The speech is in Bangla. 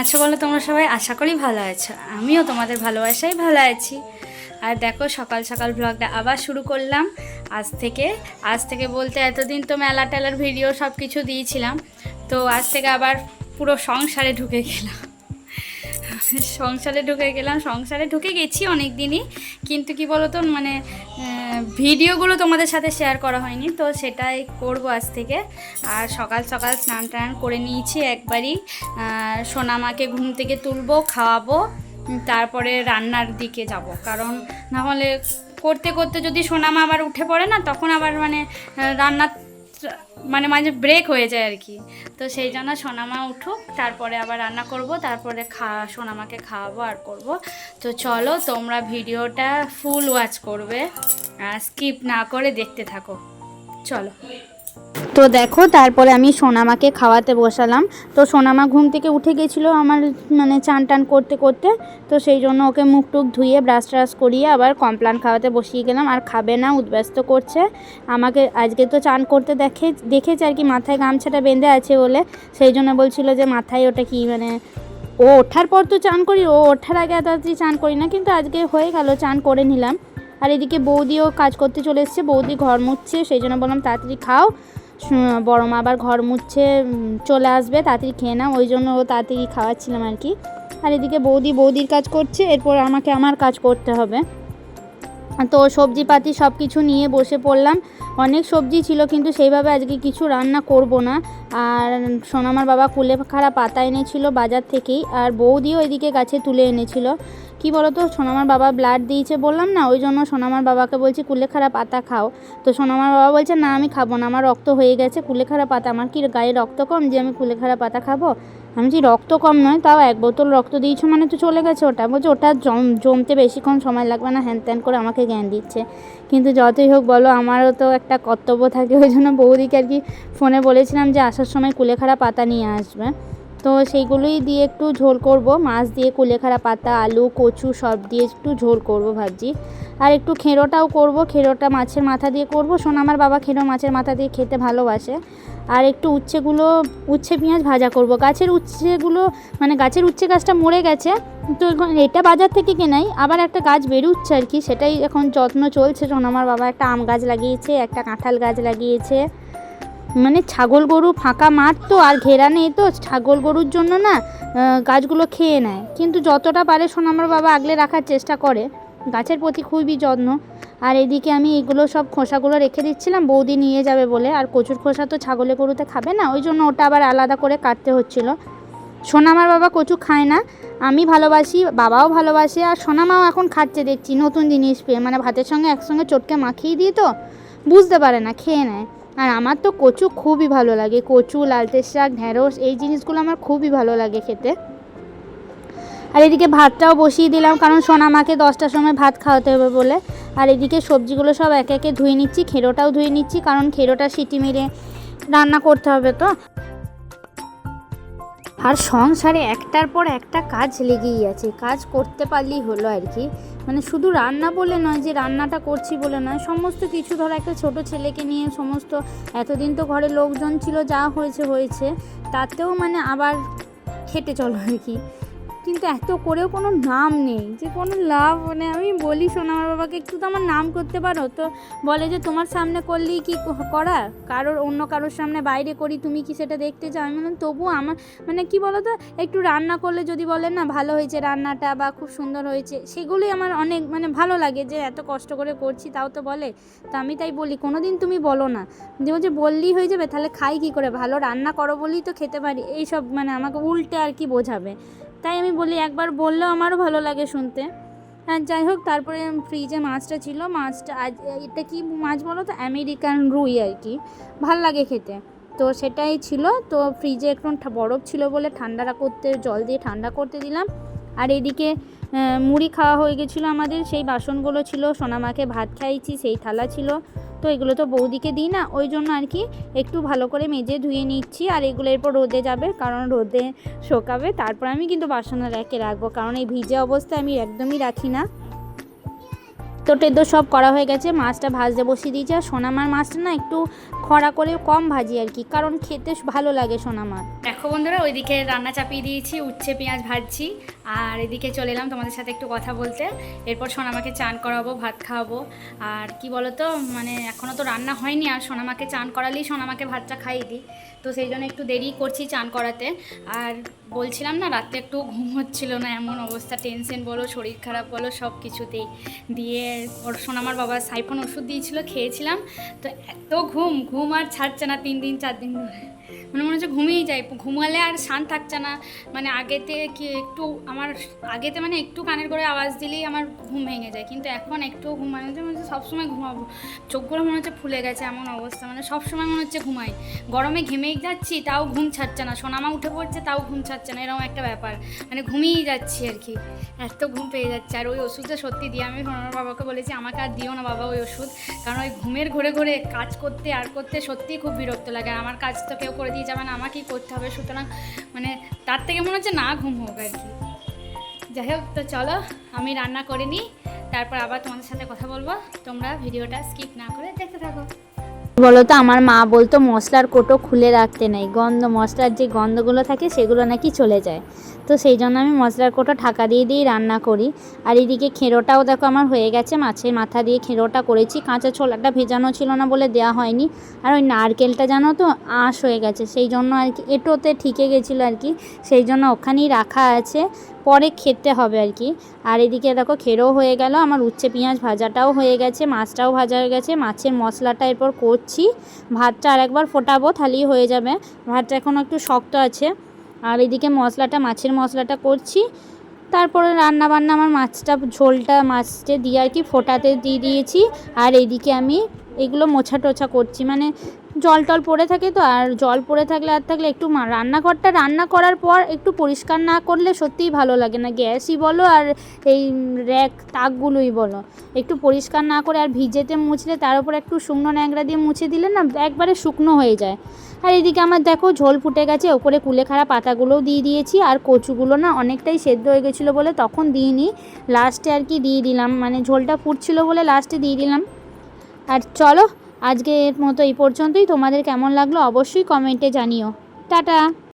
আছো বলো তোমরা সবাই আশা করি ভালো আছো। আমিও তোমাদের ভালোবাসাই ভালো আছি। আর দেখো, সকাল সকাল ব্লগটা আবার শুরু করলাম। আজ থেকে আজ থেকে বলতে এতদিন তো মেলা টেলার ভিডিও সব কিছু দিয়েছিলাম। তো আজ থেকে আবার পুরো সংসারে ঢুকে গেলাম। সংসারে ঢুকে গেলাম, সংসারে ঢুকে গেছি অনেক দিনই কিন্তু কি বলতো মানে ভিডিওগুলো তোমাদের সাথে শেয়ার করা হয়নি, তো সেটাই করব আজ থেকে। আর সকাল সকাল স্নান টান করে নিয়েছি একবারই। সোনামাকে ঘুম থেকে তুলবো, খাওয়াবো তারপরে রান্নার দিকে যাব। কারণ না হলে করতে করতে যদি সোনামা আবার উঠে পড়ে না, তখন আবার মানে রান্না মানে মাঝে ব্রেক হয়ে যায় আর কি তো সেই জন্য সোনামা উঠুক, তারপরে আবার রান্না করব, তারপরে খা, সোনামাকে খাওয়াবো আর করব। তো চলো, তোমরা ভিডিওটা ফুল ওয়াচ করবে স্কিপ না করে দেখতে থাকো। চলো। তো দেখো, তারপরে আমি সোনামাকে খাওয়াতে বসালাম। তো সোনামা ঘুম থেকে উঠে গেছিল আমার মানে চান টান করতে করতে। তো সেই জন্য ওকে মুখ টুক ধুয়ে ব্রাশ ট্রাশ করিয়ে আবার কমপ্লান খাওয়াতে বসিয়ে গেলাম। আর খাবে না, উদ্ব্যস্ত করছে। আমাকে আজকে তো চান করতে দেখে, দেখেছে আর কি, মাথায় গামছাটা বেঁধে আছে বলে। সেই জন্য বলছিল যে মাথায় ওটা কি মানে ও ওঠার পর তো চান করি, ও ওঠার আগে এত চান করি না, কিন্তু আজকে হয়ে গেল, চান করে নিলাম। আর এদিকে বৌদিও কাজ করতে চলে এসছে, বৌদি ঘর মুছছে, সেই জন্য বললাম, তাড়াতাড়ি খাও। বড় মা আবার ঘর মুছছে চলে আসবে, তাড়াতাড়ি খেয়ে নাও। ওই জন্য ও তাড়াতাড়ি খাওয়াচ্ছিলাম আর কি। আর এদিকে বৌদি, বৌদির কাজ করছে, এরপর আমাকে আমার কাজ করতে হবে। তো সবজিপাতি সব কিছু নিয়ে বসে পড়লাম। অনেক সবজি ছিল, কিন্তু সেইভাবে আজকে কিছু রান্না করব না। আর সোনামার বাবা কুলেখাড়া পাতা এনেছিল বাজার থেকেই, আর বৌদিও এদিকে গাছে তুলে এনেছিল। কি বলো তো সোনামার বাবা ব্লাড দিয়েছে বললাম না, ওই জন্য সোনামার বাবাকে বলছি কুলেখাড়া পাতা খাও। তো সোনামার বাবা বলছে, না, আমি খাব না, আমার রক্ত হয়ে গেছে কুলেখাড়া পাতা। আমার কি গায়ে রক্ত কম যে আমি কুলেখাড়া পাতা খাব? আমি বলছি, রক্ত কম নয়, তাও এক বোতল রক্ত দিয়েছ মানে তো চলে গেছে ওটা। বলছে, ওটা জম, জমতে বেশিক্ষণ সময় লাগবে না, হ্যান ত্যান করে আমাকে জ্ঞান দিচ্ছে। কিন্তু যতই হোক বলো, আমারও তো একটা কর্তব্য থাকে, ওই জন্য বৌদিকে আর কি ফোনে বলেছিলাম যে, আসার সময় কুলেখাড়া পাতা নিয়ে আসবে। তো সেইগুলোই দিয়ে একটু ঝোল করব। মাছ দিয়ে কুলেখাড়া পাতা, আলু, কচু সব দিয়ে একটু ঝোল করব ভাবছি। আর একটু খেঁড়োটাও করব, খেঁড়োটা মাছের মাথা দিয়ে করব। শোনা, আমার বাবা খেঁড়ো মাছের মাথা দিয়ে খেতে ভালোবাসে। আর একটু উচ্ছেগুলো, উচ্ছে পেঁয়াজ ভাজা করব। গাছের উচ্ছেগুলো মানে গাছের উচ্ছে গাছটা মরে গেছে, তো এখন এটা বাজার থেকে কেনাই। আবার একটা গাছ বেরোচ্ছে আর কি, সেটাই এখন যত্ন চলছে। আমার বাবা একটা আম গাছ লাগিয়েছে, একটা কাঁঠাল গাছ লাগিয়েছে। মানে ছাগল গরু ফাঁকা মাঠ তো, আর ঘেরা নেই তো, ছাগল গরুর জন্য না গাছগুলো খেয়ে নেয়। কিন্তু যতটা পারে সোনামার বাবা আগলে রাখার চেষ্টা করে। গাছের প্রতি খুবই যত্ন। আর এদিকে আমি এগুলো সব খোসাগুলো রেখে দিচ্ছিলাম, বৌদি নিয়ে যাবে বলে। আর কচুর খোসা তো ছাগলে গরুতে খাবে না, ওই জন্য ওটা আবার আলাদা করে কাটতে হচ্ছিল। সোনামার বাবা কচু খায় না, আমি ভালোবাসি, বাবাও ভালোবাসে, আর সোনামাও এখন খাচ্ছে দেখছি, নতুন জিনিস পেয়ে। মানে ভাতের সঙ্গে একসঙ্গে চটকে মাখিয়ে দিই তো, বুঝতে পারে না, খেয়ে নেয়। আর আমার তো কচু খুবই ভালো লাগে। কচু লালতে শাক, ঢ্যাঁড়স, এই জিনিসগুলো আমার খুবই ভালো লাগে খেতে। আর এদিকে ভাতটাও বসিয়ে দিলাম, কারণ সোনামাকে দশটার সময় ভাত খাওয়াতে হবে বলে। আর এদিকে সবজিগুলো সব একে একে ধুয়ে নিচ্ছি, খেরোটাও ধুয়ে নিচ্ছি, কারণ খেরোটা সিটি মেরে রান্না করতে হবে তো। আর সংসারে একটার পর একটা কাজ লেগেই আছে। কাজ করতে পারলেই হলো আর কি। মানে শুধু রান্না বলে নয় যে রান্নাটা করছি বলে নয়, সমস্ত কিছু ধরো একটা ছোট ছেলেকে নিয়ে সমস্ত এতদিন তো ঘরে লোকজন ছিল, যা হয়েছে হয়েছে। তাতেও মানে আবার খেটে চলো আর কি। কিন্তু এত করেও কোনো নাম নেই যে কোনো লাভ মানে আমি বলি শোনা আমার বাবাকে, একটু তো আমার নাম করতে পারো। তো বলে যে, তোমার সামনে করলেই কি করা? কারোর অন্য কারোর সামনে বাইরে করি, তুমি কি সেটা দেখতে চাও? আমি বললাম তবুও আমার মানে কি বলো তো একটু রান্না করলে যদি বলেন না, ভালো হয়েছে রান্নাটা বা খুব সুন্দর হয়েছে, সেগুলোই আমার অনেক মানে ভালো লাগে যে, এত কষ্ট করে করছি, তাও তো বলে। তো আমি তাই বলি কোনো দিন তুমি বলো না। যে, বলছে, বললেই হয়ে যাবে, তাহলে খাই কি করে? ভালো রান্না করো বলেই তো খেতে পারি। এইসব মানে আমাকে উল্টে আর কি বোঝাবে। তাই আমি বলি, একবার বললেও আমারও ভালো লাগে শুনতে। হ্যাঁ যাই হোক, তারপরে ফ্রিজে মাছটা ছিল। মাছটা আজ, এটা কি মাছ বলো তো? আমেরিকান রুই আর কি। ভালো লাগে খেতে। তো সেটাই ছিল। তো ফ্রিজে একটু বরফ ছিল বলে ঠান্ডাটা করতে, জল দিয়ে ঠান্ডা করতে দিলাম। আর এদিকে মুড়ি খাওয়া হয়ে গেছিল আমাদের, সেই বাসনগুলো ছিল, সোনামাকে ভাত খাইছি সেই থালা ছিল। তো এগুলো তো বৌদিকে দিই না, ওই জন্য আর কি একটু ভালো করে মেজে ধুয়ে নিচ্ছি, আর এগুলো এরপর রোদে যাবে, কারণ রোদে শোকাবে, তারপর আমি কিন্তু বাসনা রেখে রাখব, কারণ এই ভিজে অবস্থায় আমি একদমই রাখি না। সেদ্ধ টেদ্ধ সব করা হয়ে গেছে, মাছটা ভাজতে বসিয়ে দিয়েছি। আর সোনামার মাছটা না একটু খরা করে কম ভাজি আর কি, কারণ খেতে ভালো লাগে সোনামার। দেখো বন্ধুরা, ওইদিকে রান্না চাপিয়ে দিয়েছি, উচ্ছে, পেঁয়াজ ভাজছি। আর এদিকে চলে এলাম তোমাদের সাথে একটু কথা বলতে। এরপর সোনামাকে চান করাবো, ভাত খাওয়াবো। আর কি বলো তো মানে এখনও তো রান্না হয়নি, আর সোনামাকে চান করালেই সোনামাকে ভাতটা খাইয়ে দিই। তো সেই জন্য একটু দেরি করছি চান করাতে। আর বলছিলাম না, রাতে একটু ঘুম হচ্ছিল না, এমন অবস্থা টেনশন বলো, শরীর খারাপ বলো, সব কিছুতেই। দিয়ে ওর সোনামার বাবা সাইফোন ওষুধ দিয়েছিল, খেয়েছিলাম, তো এত ঘুম ঘুম আর ছাড়ছে না তিন দিন, চার দিন ধরে। মানে মনে হচ্ছে ঘুমিয়েই যায়, ঘুমালে আর শান থাকছে না। মানে আগেতে কি একটু, আমার আগেতে মানে একটু কানের করে আওয়াজ দিলেই আমার ঘুম ভেঙে যায়, কিন্তু এখন একটু ঘুম মানে হচ্ছে মনে হচ্ছে সবসময় ঘুমাবো। চোখগুলো মনে হচ্ছে ফুলে গেছে, এমন অবস্থা মানে সবসময় মনে হচ্ছে ঘুমাই গরমে ঘেমেই যাচ্ছি, তাও ঘুম ছাড়ছে না। সোনামা উঠে পড়ছে, তাও ঘুম ছাড়ছে না, এরকম একটা ব্যাপার। মানে ঘুমিয়েই যাচ্ছি আর কি। এত ঘুম পেয়ে যাচ্ছে। আর ওই ওষুধটা সত্যি দিয়ে আমি সোনার বাবাকে বলেছি, আমাকে আর দিও না বাবা ওই ওষুধ। কারণ ওই ঘুমের ঘরে ঘরে কাজ করতে, আর করতে সত্যিই খুব বিরক্ত লাগে। আমার কাজ তো কেউ করে দিয়ে যাবে না আমাকেই করতে হবে। সুতরাং মানে তার থেকে মনে হচ্ছে না ঘুম হোক আর কি। যাই হোক, তো চলো, আমি রান্না করে নিই। তারপর আবার তোমাদের সাথে কথা বলব। তোমরা ভিডিওটা স্কিপ না করে দেখতে থাকো। বলো তো আমার মা বলতো, মশলার কোটো খুলে রাখতে নেই। গন্ধ, মশলার যে গন্ধগুলো থাকে, সেগুলো নাকি চলে যায়। তো সেই জন্য আমি মশলার কোটো ঢাকা দিয়ে দিয়েই রান্না করি। আর এদিকে খেরোটাও দেখো আমার হয়ে গেছে, মাছের মাথা দিয়ে খেরোটা করেছি। কাঁচা ছোলাটা ভেজানো ছিল না বলে দেওয়া হয়নি। আর ওই নারকেলটা জানো তো, আঁশ হয়ে গেছে। সেই জন্য আর কি, এটোতে ঠিকে গেছিল আর কি। সেই জন্য ওখানেই রাখা আছে। পরে খেতে হবে আর কি। আর এদিকে দেখো খেরো হয়ে গেল, আমার উচ্ছে পেঁয়াজ ভাজাটাও হয়ে গেছে, মাছটাও ভাজা হয়ে গেছে, মাছের মশলাটা এরপর করছি। ভাতটা আর একবার ফোটাবো, তাহলেই হয়ে যাবে। ভাতটা এখনও একটু শক্ত আছে। আর এদিকে মশলাটা, মাছের মশলাটা করছি। তারপরে রান্না বান্না আমার মাছটা, ঝোলটা মাছটা দিয়ে আর কি ফোটাতে দিয়ে দিয়েছি। আর এদিকে আমি এগুলো মোছা টোছা করছি মানে জল টল পড়ে থাকে তো, আর জল পড়ে থাকলে আর থাকলে একটু রান্নাঘরটা রান্না করার পর একটু পরিষ্কার না করলে সত্যিই ভালো লাগে না। গ্যাসই বলো আর এই র্যাক, তাকগুলোই বলো। একটু পরিষ্কার না করে আর ভিজেতে মুছলে তার উপর একটু শুকনো ন্যাংরা দিয়ে মুছে দিলে না একবারে শুকনো হয়ে যায়। আর এদিকে আমার দেখো ঝোল ফুটে গেছে, ওপরে কুলেখাড়া পাতাগুলোও দিয়ে দিয়েছি, আর কচুগুলো না অনেকটাই সেদ্ধ হয়ে গেছিল বলে তখন দিইনি। লাস্টে আর কি দিয়ে দিলাম মানে ঝোলটা ফুটছিল বলে লাস্টে দিয়ে দিলাম। আর চলো আজকে এর মতো এই পর্যন্তই। তোমাদের কেমন লাগল অবশ্যই কমেন্টে জানিও। টাটা!